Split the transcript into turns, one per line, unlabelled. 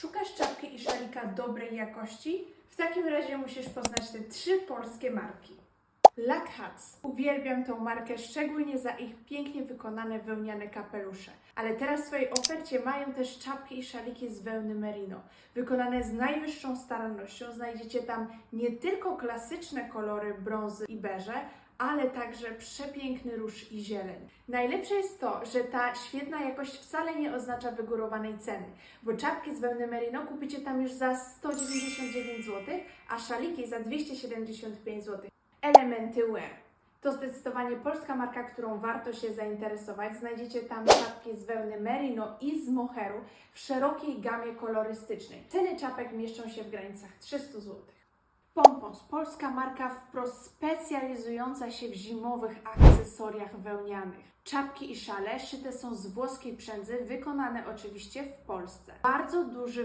Szukasz czapki i szalika dobrej jakości? W takim razie musisz poznać te trzy polskie marki. Black Hats. Uwielbiam tą markę szczególnie za ich pięknie wykonane wełniane kapelusze. Ale teraz w swojej ofercie mają też czapki i szaliki z wełny merino. Wykonane z najwyższą starannością. Znajdziecie tam nie tylko klasyczne kolory brązy i beże, ale także przepiękny róż i zieleń. Najlepsze jest to, że ta świetna jakość wcale nie oznacza wygórowanej ceny, bo czapki z wełny merino kupicie tam już za 199 zł, a szaliki za 275 zł. Elementy Wear. To zdecydowanie polska marka, którą warto się zainteresować. Znajdziecie tam czapki z wełny merino i z moheru w szerokiej gamie kolorystycznej. Ceny czapek mieszczą się w granicach 300 zł. Pompons, polska marka wprost specjalizująca się w zimowych akcesoriach wełnianych. Czapki i szale szyte są z włoskiej przędzy, wykonane oczywiście w Polsce. Bardzo duży